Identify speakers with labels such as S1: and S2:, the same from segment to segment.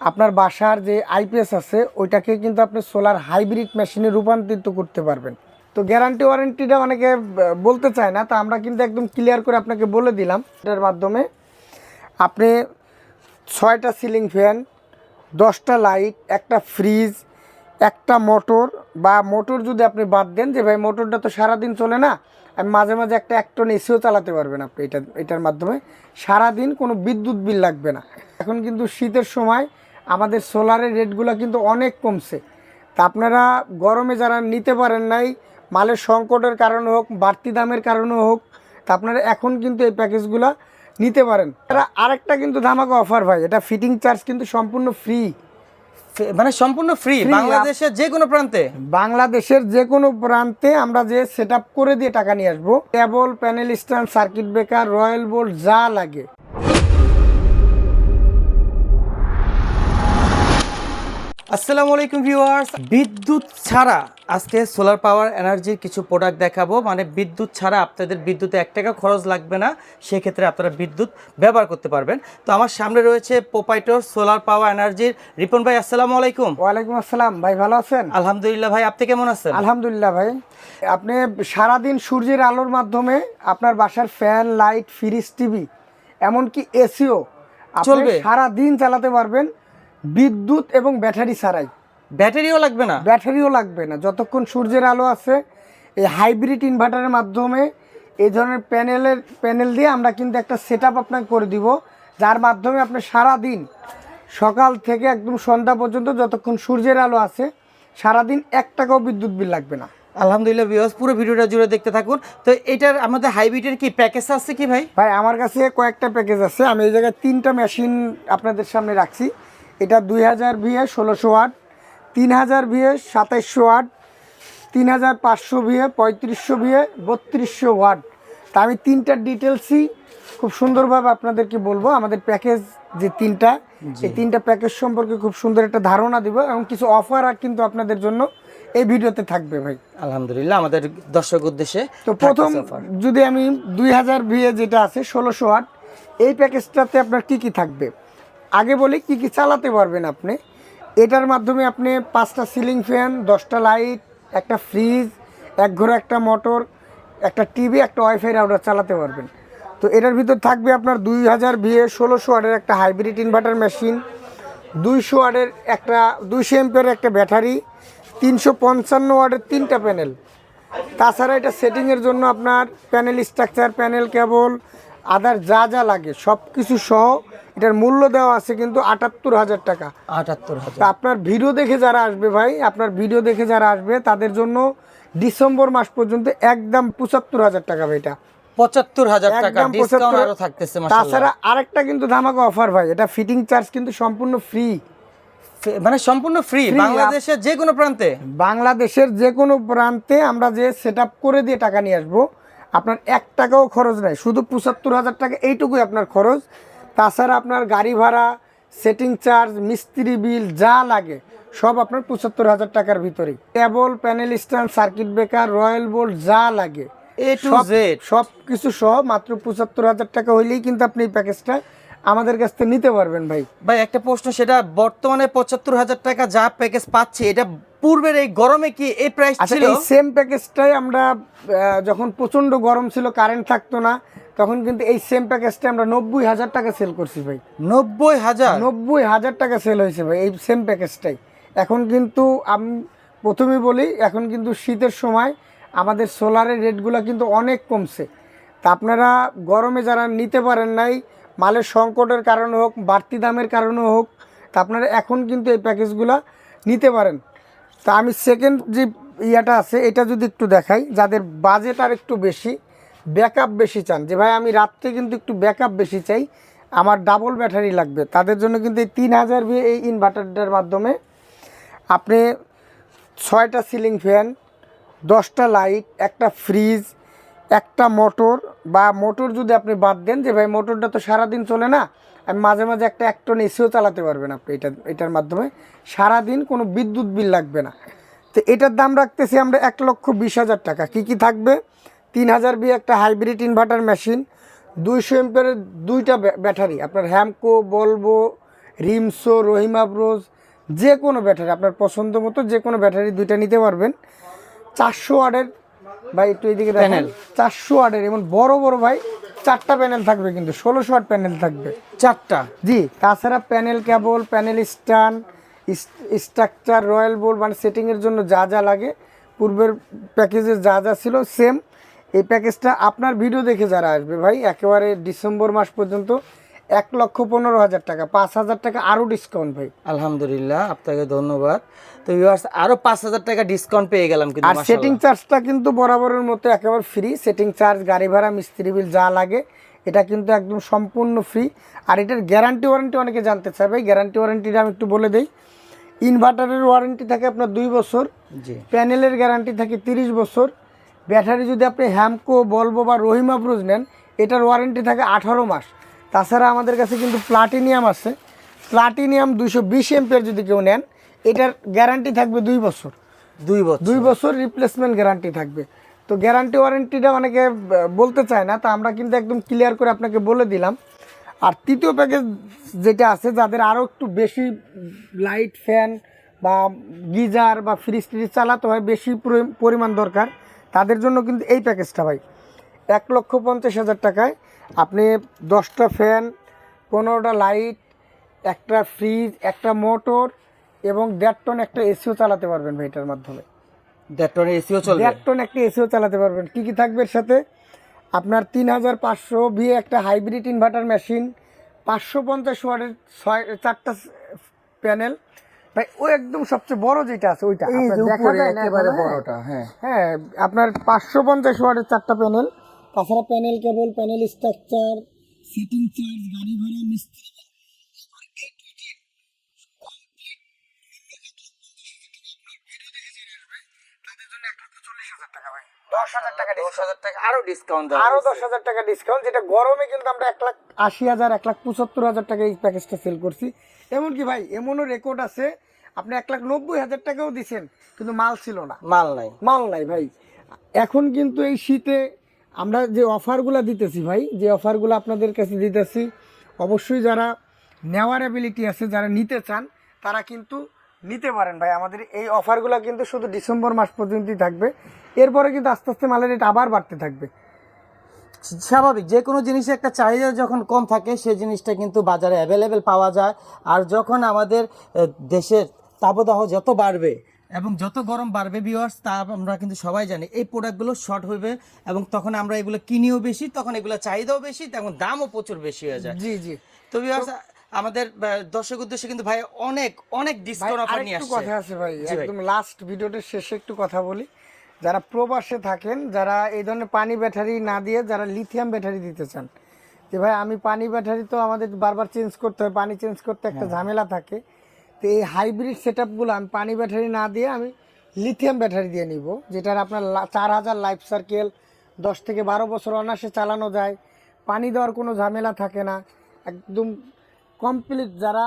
S1: আপনার বাসার যে আইপিএস আছে, ওইটাকে কিন্তু আপনি সোলার হাইব্রিড মেশিনে রূপান্তরিত করতে পারবেন। তো গ্যারান্টি ওয়ারেন্টিটা অনেকে বলতে চায় না, তো আমরা কিন্তু একদম ক্লিয়ার করে আপনাকে বলে দিলাম। এটার মাধ্যমে আপনি ছয়টা সিলিং ফ্যান দশটা লাইট একটা ফ্রিজ একটা মোটর বা মোটর যদি আপনি বাদ দেন যে, ভাই মোটরটা তো সারাদিন চলে না, আমি মাঝে মাঝে একটা এক টন এসিও চালাতে পারবেন আপনি। এটা, এটার মাধ্যমে সারাদিন কোনো বিদ্যুৎ বিল লাগবে না। এখন কিন্তু শীতের সময় আমাদের সোলারের রেটগুলো কিন্তু অনেক কমছে। তা আপনারা গরমে যারা নিতে পারেন নাই মালের সংকটের কারণে হোক বাড়তি দামের কারণে হোক তা আপনারা এখন কিন্তু এই প্যাকেজগুলো নিতে পারেন। এরা আরেকটা কিন্তু ধামাকা অফার ভাই এটা ফিটিং চার্জ কিন্তু সম্পূর্ণ ফ্রি।
S2: মানে সম্পূর্ণ ফ্রি বাংলাদেশের যে কোনো প্রান্তে?
S1: বাংলাদেশের যে কোনো প্রান্তে আমরা যে সেট করে দিয়ে টাকা নিয়ে আসব। Cable panel stand circuit breaker royal bolt যা লাগে।
S2: আসসালামু আলাইকুম ভিউয়ার্স। বিদ্যুৎ ছাড়া আজকে সোলার পাওয়ার এনার্জির কিছু প্রোডাক্ট দেখাবো। মানে বিদ্যুৎ ছাড়া আপনাদের বিদ্যুতে এক টাকা খরচ লাগবে না সেক্ষেত্রে আপনারা বিদ্যুৎ ব্যবহার করতে পারবেন। তো আমার সামনে রয়েছে পোপাইটর সোলার পাওয়ার এনার্জির রিপন ভাই আসসালামু আলাইকুম।
S1: ওয়ালাইকুম আসসালাম। ভাই ভালো আছেন?
S2: আলহামদুলিল্লাহ ভাই আপনি কেমন আছেন?
S1: আলহামদুলিল্লাহ ভাই। আপনি সারাদিন সূর্যের আলোর মাধ্যমে আপনার বাসার ফ্যান লাইট ফ্রিজ টিভি এমনকি এসিও
S2: চলবে?
S1: সারা দিন চালাতে পারবেন। বিদ্যুৎ এবং ব্যাটারি ছাড়াই।
S2: ব্যাটারিও লাগবে না?
S1: ব্যাটারিও লাগবে না। যতক্ষণ সূর্যের আলো আছে এই হাইব্রিড ইনভার্টারের মাধ্যমে এই ধরনের প্যানেলের প্যানেল দিয়ে আমরা কিন্তু একটা সেট আপ আপনাকে করে দিব যার মাধ্যমে আপনি সারা দিন সকাল থেকে একদম সন্ধ্যা পর্যন্ত যতক্ষণ সূর্যের আলো আছে সারাদিন এক টাকাও বিদ্যুৎ বিল লাগবে না।
S2: আলহামদুলিল্লাহ ভিউয়ার্স পুরো ভিডিওটা জুড়ে দেখতে থাকুন। তো এটার আমাদের হাইব্রিডের কি প্যাকেজ আছে কি ভাই?
S1: ভাই আমার কাছে কয়েকটা প্যাকেজ আছে। আমি এই জায়গায় তিনটা মেশিন আপনাদের সামনে রাখছি। এটা দুই হাজার ভিএ ষোলোশো ওয়াট তিন হাজার ভিএ সাতাইশশো ওয়াট তিন হাজার পাঁচশো ভিএ পঁয়ত্রিশশো ভিএ বত্রিশশো ওয়াট তা আমি তিনটার ডিটেলসই খুব সুন্দরভাবে আপনাদেরকে বলব। আমাদের প্যাকেজ যে তিনটা এই তিনটা প্যাকেজ সম্পর্কে খুব সুন্দর একটা ধারণা দিব এবং কিছু অফার কিন্তু আপনাদের জন্য এই ভিডিওতে থাকবে ভাই।
S2: আলহামদুলিল্লাহ আমাদের দর্শক উদ্দেশ্যে
S1: তো প্রথম যদি আমি দুই হাজার ভিএ যেটা আছে ষোলোশো ওয়াট এই প্যাকেজটাতে আপনার কি কি থাকবে? আগে বলি, কি কি চালাতে পারবেন আপনি? এটার মাধ্যমে আপনি পাঁচটা সিলিং ফ্যান দশটা লাইট একটা ফ্রিজ এক ঘরে একটা মোটর একটা টিভি একটা ওয়াইফাই রাউটার চালাতে পারবেন। তো এটার ভিতর থাকবে আপনার দুই হাজার বিয়ে ষোলোশো ওয়াটের একটা হাইব্রিড ইনভার্টার মেশিন দুইশো ওয়াটের একটা, দুইশো এমপের একটা ব্যাটারি তিনশো পঞ্চান্ন ওয়াটের তিনটা প্যানেল তাছাড়া এটা সেটিংয়ের জন্য আপনার panel structure panel cable other যা যা লাগে সব কিছু সহ এটার মূল্য দেওয়া আছে কিন্তু আটাত্তর হাজার টাকা।
S2: আটাত্তর হাজার।
S1: আপনার ভিডিও দেখে যারা আসবে ভাই আপনার ভিডিও দেখে যারা আসবে তাদের জন্য ডিসেম্বর মাস পর্যন্ত একদম পঁচাত্তর হাজার টাকা ভাই এটা।
S2: পঁচাত্তর হাজার টাকা
S1: একদম
S2: ডিসকাউন্ট আরও থাকতেছে
S1: তাছাড়া আরেকটা কিন্তু ধামাকা অফার ভাই এটা ফিটিং চার্জ কিন্তু সম্পূর্ণ ফ্রি
S2: মানে সম্পূর্ণ ফ্রি বাংলাদেশের যে কোনো প্রান্তে।
S1: বাংলাদেশের যে কোনো প্রান্তে আমরা যে সেট করে দিয়ে টাকা নিয়ে আসব আপনার এক টাকাও খরচ নাই শুধু পঁচাত্তর হাজার টাকা এইটুকুই আপনার খরচ। তাছাড়া আপনার গাড়ি ভাড়া সেটিং চার্জ মিস্ত্রি বিল যা লাগে সব আপনার পঁচাত্তর হাজার টাকার ভিতরেই। Cable panel stand circuit breaker royal bolt যা লাগে। সব কিছু সহ মাত্র পঁচাত্তর হাজার টাকা হইলেই কিন্তু আপনি এই প্যাকেজটা আমাদের কাছ থেকে নিতে পারবেন ভাই।
S2: ভাই একটা প্রশ্ন সেটা বর্তমানে পঁচাত্তর হাজার টাকা যা প্যাকেজ পাচ্ছে এটা পূর্বের এই গরমে কি এই প্রাইস
S1: আচ্ছা
S2: ছিল?
S1: এই সেম প্যাকেজটাই আমরা যখন প্রচণ্ড গরম ছিল কারেন্ট থাকতো না তখন কিন্তু এই সেম প্যাকেজটা আমরা নব্বই হাজার টাকা সেল করছি ভাই।
S2: নব্বই হাজার?
S1: নব্বই হাজার টাকা সেল হয়েছে ভাই এই সেম প্যাকেজটাই এখন কিন্তু আমি প্রথমেই বলি এখন কিন্তু শীতের সময় আমাদের সোলারের রেটগুলো কিন্তু অনেক কমছে। তা আপনারা গরমে যারা নিতে পারেন নাই মালের সংকটের কারণে হোক বাড়তি দামের কারণে হোক তা আপনারা এখন কিন্তু এই প্যাকেজগুলো নিতে পারেন। তা আমি সেকেন্ড যে ইয়াটা আছে, এটা যদি একটু দেখাই, যাদের বাজেট আর একটু বেশি ব্যাকআপ বেশি চান। যে ভাই, আমি রাত্রে কিন্তু একটু ব্যাকআপ বেশি চাই, আমার ডাবল ব্যাটারি লাগবে। তাদের জন্য কিন্তু এই তিন হাজার এই ইনভার্টারটার মাধ্যমে আপনি ছয়টা সিলিং ফ্যান দশটা লাইট একটা ফ্রিজ একটা মোটর বা মোটর যদি আপনি বাদ দেন, যে ভাই মোটরটা তো সারাদিন চলে না আমি মাঝে মাঝে একটা এক টন এসিও চালাতে পারবেন আপনি এটা, এটার মাধ্যমে। সারাদিন কোনো বিদ্যুৎ বিল লাগবে না। তো এটার দাম রাখতেছি আমরা এক লক্ষ বিশ হাজার টাকা। কি কি থাকবে? তিন হাজার বি একটা হাইব্রিড ইনভার্টার মেশিন, দুইশো এম্পের দুইটা ব্যা- ব্যাটারি। আপনার হ্যামকো, বলব, রিমসো, রহিমা ব্রোজ যে কোনো ব্যাটারি, আপনার পছন্দ মতো যে কোনো ব্যাটারি দুইটা নিতে পারবেন। চারশো ওয়ার্ডের ভাই একটু এইদিকে প্যানেল চারশো ওয়ার্ডের এমন বড় বড় ভাই চারটা প্যানেল থাকবে কিন্তু ষোলোশো ওয়াট প্যানেল থাকবে।
S2: চারটা?
S1: জি তাছাড়া panel cable panel stand structure royal board মানে সেটিংয়ের জন্য যা যা লাগে। পূর্বের প্যাকেজে যা যা ছিল সেম এই প্যাকেজটা আপনার ভিডিও দেখে যারা আসবে ভাই একেবারে ডিসেম্বর মাস পর্যন্ত এক লক্ষ পনেরো হাজার টাকা পাঁচ হাজার টাকা আরও ডিসকাউন্ট ভাই।
S2: আলহামদুলিল্লাহ আপনাকে ধন্যবাদ। তো ভিউয়ার্স আরও পাঁচ হাজার টাকা ডিসকাউন্ট পেয়ে গেলাম কিন্তু
S1: আর সেটিং চার্জটা কিন্তু বরাবরের মতো একেবারে ফ্রি সেটিং চার্জ গাড়ি ভাড়া মিস্ত্রি বিল যা লাগে এটা কিন্তু একদম সম্পূর্ণ ফ্রি আর এটার গ্যারান্টি ওয়ারেন্টি অনেকে জানতে চায় ভাই গ্যারান্টি ওয়ারেন্টিটা আমি একটু বলে দিই। ইনভার্টারের ওয়ারেন্টি থাকে আপনার দুই বছর
S2: জি।
S1: প্যানেলের গ্যারান্টি থাকে তিরিশ বছর। ব্যাটারি যদি আপনি হ্যামকো বলব বা রহিমা ব্রুজ নেন এটার ওয়ারেন্টি থাকে আঠারো মাস। তাছাড়া আমাদের কাছে কিন্তু প্লাটিনিয়াম আছে। প্লাটিনিয়াম দুইশো বিশ এমপের যদি কেউ নেন এটার গ্যারান্টি থাকবে দুই বছর।
S2: দুই বছর।
S1: দুই বছর রিপ্লেসমেন্ট গ্যারান্টি থাকবে। তো গ্যারান্টি ওয়ারেন্টিটা অনেকে বলতে চায় না তা আমরা কিন্তু একদম ক্লিয়ার করে আপনাকে বলে দিলাম। আর তৃতীয় প্যাকেজ যেটা আছে যাদের আরও একটু বেশি লাইট ফ্যান বা গিজার বা ফ্রিজ ট্রিজ চালাতে হয় বেশি পরিমাণ দরকার তাদের জন্য কিন্তু এই প্যাকেজটা ভাই। এক লক্ষ পঞ্চাশ হাজার টাকায় আপনি দশটা ফ্যান পনেরোটা লাইট একটা ফ্রিজ একটা মোটর এবং দেড় টন একটা এসিও চালাতে পারবেন ভাই এটার মাধ্যমে।
S2: দেড় টনের এসিও চলবে?
S1: দেড় টন একটা এসিও চালাতে পারবেন। কী কী থাকবে এর সাথে? আপনার তিন হাজার পাঁচশো ভিএ একটা হাইব্রিড ইনভার্টার মেশিন পাঁচশো পঞ্চাশ ওয়ার্ডের ছয় চারটা প্যানেল। ভাই ও একদম সবচেয়ে বড় যেটা আছে ওইটা। দেখা যায়
S2: একেবারে
S1: হ্যাঁ।
S2: বড়টা হ্যাঁ।
S1: হ্যাঁ আপনার পাঁচশো পঞ্চাশ ওয়ার্ডের চারটা প্যানেল। তাছাড়া panel cable panel structure setting charge গাড়ি ভাড়া মিস্ত্রি দশ হাজার টাকা
S2: দশ হাজার টাকা আরও ডিসকাউন্ট
S1: আরও দশ হাজার টাকা ডিসকাউন্ট যেটা গরমে কিন্তু আমরা এক লাখ আশি হাজার এক লাখ পঁচাত্তর হাজার টাকা এই প্যাকেজটা সেল করছি। এমনকি ভাই এমনও রেকর্ড আছে আপনি এক লাখ নব্বই হাজার টাকাও দিছেন কিন্তু মাল ছিল না।
S2: মাল নাই।
S1: মাল নাই ভাই। এখন কিন্তু এই শীতে আমরা যে অফারগুলো দিতেছি ভাই, যে অফারগুলো আপনাদের কাছে দিতেছি, অবশ্যই যারা নেওয়ার অ্যাবিলিটি আছে, যারা নিতে চান, তারা কিন্তু নিতে পারেন ভাই। আমাদের এই অফারগুলো কিন্তু শুধু ডিসেম্বর মাস পর্যন্তই থাকবে। এরপরে কিন্তু আস্তে আস্তে মালের রেট আবার বাড়তে থাকবে।
S2: স্বাভাবিক, যে কোনো জিনিসের একটা চাহিদা যখন কম থাকে সেই জিনিসটা কিন্তু বাজারে অ্যাভেলেবেল পাওয়া যায়। আর যখন আমাদের দেশের তাপদাহ যত বাড়বে এবং যত গরম বাড়বে ভিউয়ার্স তা আমরা কিন্তু সবাই জানি। এই প্রোডাক্টগুলো শর্ট হবে এবং তখন আমরা এগুলো কিনিও বেশি তখন এগুলো চাহিদাও বেশি তখন দামও প্রচুর বেশি হয়ে যায়।
S1: জি জি।
S2: তো ভিউয়ার্স আমাদের দর্শক উদ্দেশ্যে কিন্তু ভাই অনেক অনেক ডিসকাউন্ট অফার নিয়ে আসছে।
S1: কথা আছে ভাই
S2: ভাই।
S1: একদম লাস্ট ভিডিওটার শেষে একটু কথা বলি। যারা প্রবাসে থাকেন যারা এই ধরনের পানি ব্যাটারি না দিয়ে যারা লিথিয়াম ব্যাটারি দিতে চান যে ভাই আমি পানি ব্যাটারি তো আমাদের বারবার চেঞ্জ করতে হয় পানি চেঞ্জ করতে একটা
S2: হ্যাঁ।
S1: ঝামেলা থাকে। তো এই হাইব্রিড সেট আপগুলো আমি পানি ব্যাটারি না দিয়ে আমি লিথিয়াম ব্যাটারি দিয়ে নিব, যেটার আপনার চার হাজার লাইফ সার্কেল দশ থেকে বারো বছর অনায়াসে চালানো যায়, পানি দেওয়ার কোনো ঝামেলা থাকে না। একদম কমপ্লিট যারা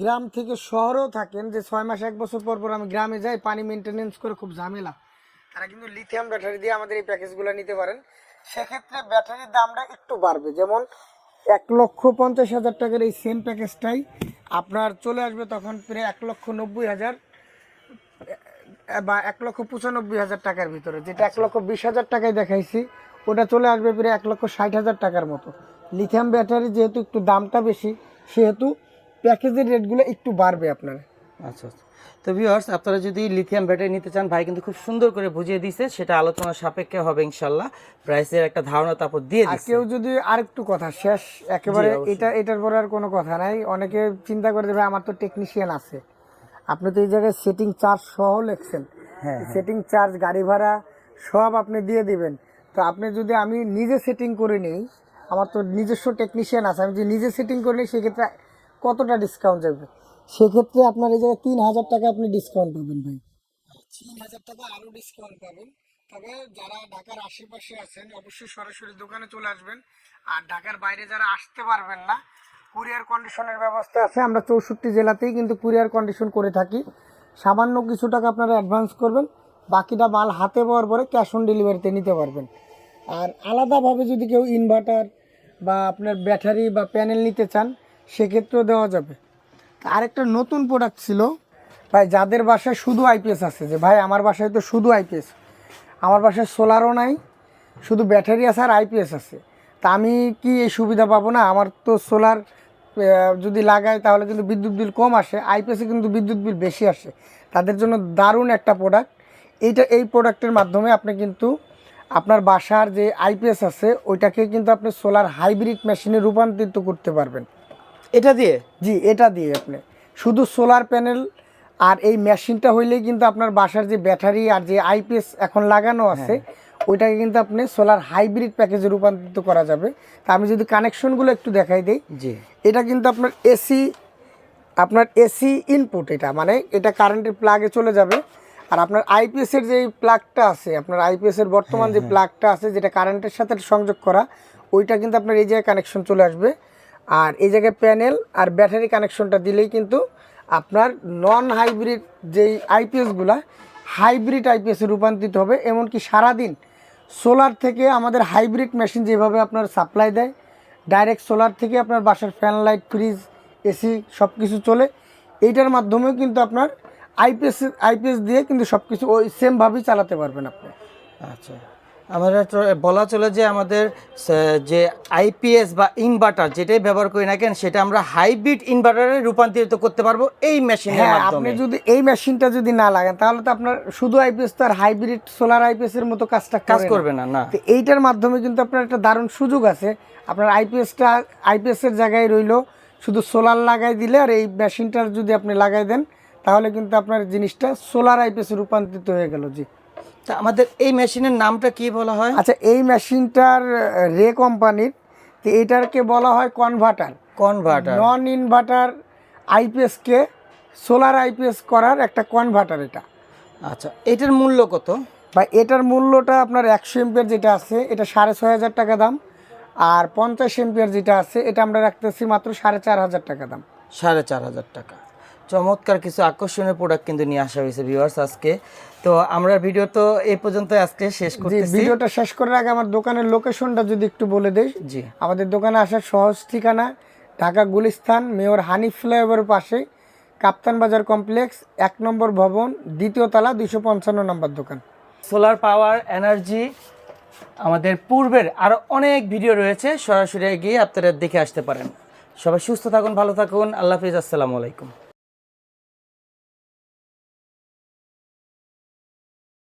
S1: গ্রাম থেকে শহরেও থাকেন, যে ছয় মাস, এক বছর পর পর আমি গ্রামে যাই, পানি মেনটেনেন্স করে খুব ঝামেলা। তারা কিন্তু লিথিয়াম ব্যাটারি দিয়ে আমাদের এই প্যাকেজগুলো নিতে পারেন। সেক্ষেত্রে ব্যাটারির দামটা একটু বাড়বে, যেমন এক লক্ষ পঞ্চাশ হাজার টাকার এই সেম প্যাকেজটাই আপনার চলে আসবে তখন প্রায় এক লক্ষ নব্বই হাজার বা এক লক্ষ পঁচানব্বই হাজার টাকার ভিতরে। যেটা এক লক্ষ বিশ হাজার টাকায় দেখাইছি ওটা চলে আসবে প্রায় এক লক্ষ ষাট হাজার টাকার মতো। লিথিয়াম ব্যাটারি যেহেতু একটু দামটা বেশি সেহেতু প্যাকেজের রেটগুলো একটু বাড়বে আপনার।
S2: আচ্ছা আচ্ছা। তো ভিউয়ার্স আপনারা যদি লিথিয়াম ব্যাটারি নিতে চান ভাই কিন্তু খুব সুন্দর করে বুঝিয়ে দিছে সেটা আলোচনা সাপেক্ষে হবে ইনশাল্লাহ প্রাইসের একটা ধারণা তারপর দিয়ে
S1: আর
S2: দিচ্ছে
S1: কেউ যদি আরেকটু কথা শেষ একেবারে এটা এটার পরে আর কোনো কথা নাই। অনেকে চিন্তা করে দেবে আমার তো টেকনিশিয়ান আছে। আপনি তো এই জায়গায় সেটিং চার্জ সহ লেখছেন।
S2: হ্যাঁ,
S1: সেটিং চার্জ গাড়ি ভাড়া সব আপনি দিয়ে দিবেন। তো আপনি যদি আমি নিজে সেটিং করে নিই আমার তো নিজস্ব টেকনিশিয়ান আছে আমি যদি নিজে সেটিং করে নিই সেক্ষেত্রে কতটা ডিসকাউন্ট যাবে? সেক্ষেত্রে আপনার এই জায়গায় তিন হাজার টাকা আপনি ডিসকাউন্ট পাবেন ভাই। তিন হাজার টাকা আরও ডিসকাউন্ট পাবেন। তবে যারা ঢাকার আশেপাশে আছেন, অবশ্যই সরাসরি দোকানে চলে আসবেন। আর ঢাকার বাইরে যারা আসতে পারবেন না, কুরিয়ার কন্ডিশনের ব্যবস্থা আছে। আমরা চৌষট্টি জেলাতেই কিন্তু কুরিয়ার কন্ডিশন করে থাকি। সামান্য কিছু টাকা আপনারা অ্যাডভান্স করবেন। বাকিটা মাল হাতে পাওয়ার পরে ক্যাশ অন ডেলিভারিতে নিতে পারবেন। আর আলাদাভাবে যদি কেউ ইনভার্টার বা আপনার ব্যাটারি বা প্যানেল নিতে চান, সেক্ষেত্রেও দেওয়া যাবে। আরেকটা নতুন প্রোডাক্ট ছিল। ভাই, যাদের বাসায় শুধু আইপিএস আছে, যে ভাই, আমার বাসায় তো শুধু আইপিএস আমার বাসায় সোলারও নাই, শুধু ব্যাটারি আছে আর আইপিএস আছে। তা আমি কি এই সুবিধা পাবো না? আমার তো সোলার যদি লাগাই, তাহলে কিন্তু বিদ্যুৎ বিল কম আসে আইপিএসে কিন্তু বিদ্যুৎ বিল বেশি আসে। তাদের জন্য দারুণ একটা প্রোডাক্ট এইটা, এই প্রোডাক্টের মাধ্যমে আপনি কিন্তু আপনার বাসার যে আইপিএস আছে, ওইটাকে কিন্তু আপনি সোলার হাইব্রিড মেশিনে রূপান্তরিত করতে পারবেন।
S2: এটা দিয়ে?
S1: জি এটা দিয়ে আপনি। শুধু সোলার প্যানেল আর এই মেশিনটা হইলেই কিন্তু আপনার বাসার যে ব্যাটারি আর যে আইপিএস এখন লাগানো আছে ওইটাকে কিন্তু আপনি সোলার হাইব্রিড প্যাকেজে রূপান্তরিত করা যাবে। তা আমি যদি কানেকশনগুলো একটু দেখাই দিই।
S2: জি।
S1: এটা কিন্তু আপনার এসি আপনার এসি ইনপুট এটা মানে এটা কারেন্টের প্লাগে চলে যাবে। আর আপনার আইপিএস এর যে প্লাগটা আছে আপনার আইপিএস এর বর্তমান যে প্লাগটা আছে যেটা কারেন্টের সাথে সংযোগ করা ওইটা কিন্তু আপনার এই জায়গায় কানেকশন চলে আসবে। আর এই জায়গায় প্যানেল আর ব্যাটারি কানেকশনটা দিলেই কিন্তু আপনার নন হাইব্রিড যেই আইপিএসগুলা হাইব্রিড আইপিএসে রূপান্তরিত হবে। এমনকি সারাদিন সোলার থেকে আমাদের হাইব্রিড মেশিন যেভাবে আপনার সাপ্লাই দেয় ডাইরেক্ট সোলার থেকে আপনার বাসার ফ্যান লাইট ফ্রিজ এসি সব কিছু চলে। এইটার মাধ্যমেও কিন্তু আপনার আইপিএস আইপিএস দিয়ে কিন্তু সব কিছু ওই সেমভাবেই চালাতে পারবেন আপনি।
S2: আচ্ছা। আমরা বলা চলে যে আমাদের যে আইপিএস বা ইনভার্টার যেটাই ব্যবহার করি না কেন সেটা আমরা হাইব্রিড ইনভার্টারে রূপান্তরিত করতে পারব এই মেশিনের
S1: হ্যাঁ
S2: মাধ্যমে।
S1: আপনি যদি এই মেশিনটা যদি না লাগান তাহলে তো আপনার শুধু আইপিএস তো আর হাইব্রিড সোলার আইপিএস এর মতো কাজটা
S2: কাজ। করবে না না।
S1: তো এইটার মাধ্যমে কিন্তু আপনার একটা দারুণ সুযোগ আছে। আপনার আইপিএসটা আইপিএস এর জায়গায় রইল শুধু সোলার লাগাই দিলে আর এই মেশিনটার যদি আপনি লাগাই দেন তাহলে কিন্তু আপনার জিনিসটা সোলার আইপিএস রূপান্তরিত হয়ে গেল জি।
S2: তা আমাদের এই মেশিনের নামটা কি বলা হয়?
S1: আচ্ছা এই মেশিনটার রে কোম্পানির এটাকে বলা হয় কনভার্টার।
S2: কনভার্টার।
S1: নন ইনভার্টার আইপিএসকে সোলার আইপিএস করার একটা কনভার্টার এটা।
S2: আচ্ছা এটার মূল্য কত?
S1: বা এটার মূল্যটা আপনার একশো এমপিয়ার যেটা আছে এটা সাড়ে ছয় হাজার টাকা দাম। আর পঞ্চাশ এমপিয়ার যেটা আছে এটা আমরা রাখতেছি মাত্র সাড়ে চার হাজার টাকা দাম।
S2: সাড়ে চার হাজার টাকা। চমৎকার কিছু আকর্ষণীয় প্রোডাক্ট কিন্তু নিয়ে আসা হয়েছে ভিউয়ার্স আজকে। তো আমরা ভিডিও তো এই পর্যন্ত আজকে শেষ
S1: যে
S2: করতেছি।
S1: ভিডিওটা শেষ করার আগে আমার দোকানের লোকেশনটা যদি একটু বলে দেই।
S2: জি।
S1: আমাদের দোকানে আসার সহজ ঠিকানা ঢাকা গুলিস্তান মেয়র হানি ফ্লাইওভারের পাশে কাপ্তান বাজার কমপ্লেক্স এক নম্বর ভবন দ্বিতীয় তলা দুইশো পঞ্চান্ন নম্বর দোকান।
S2: সোলার পাওয়ার এনার্জি আমাদের পূর্বের আরও অনেক ভিডিও রয়েছে সরাসরি গিয়ে আপনারা দেখে আসতে পারেন। সবাই সুস্থ থাকুন ভালো থাকুন আল্লাহ হাফিজ আসসালামু আলাইকুম।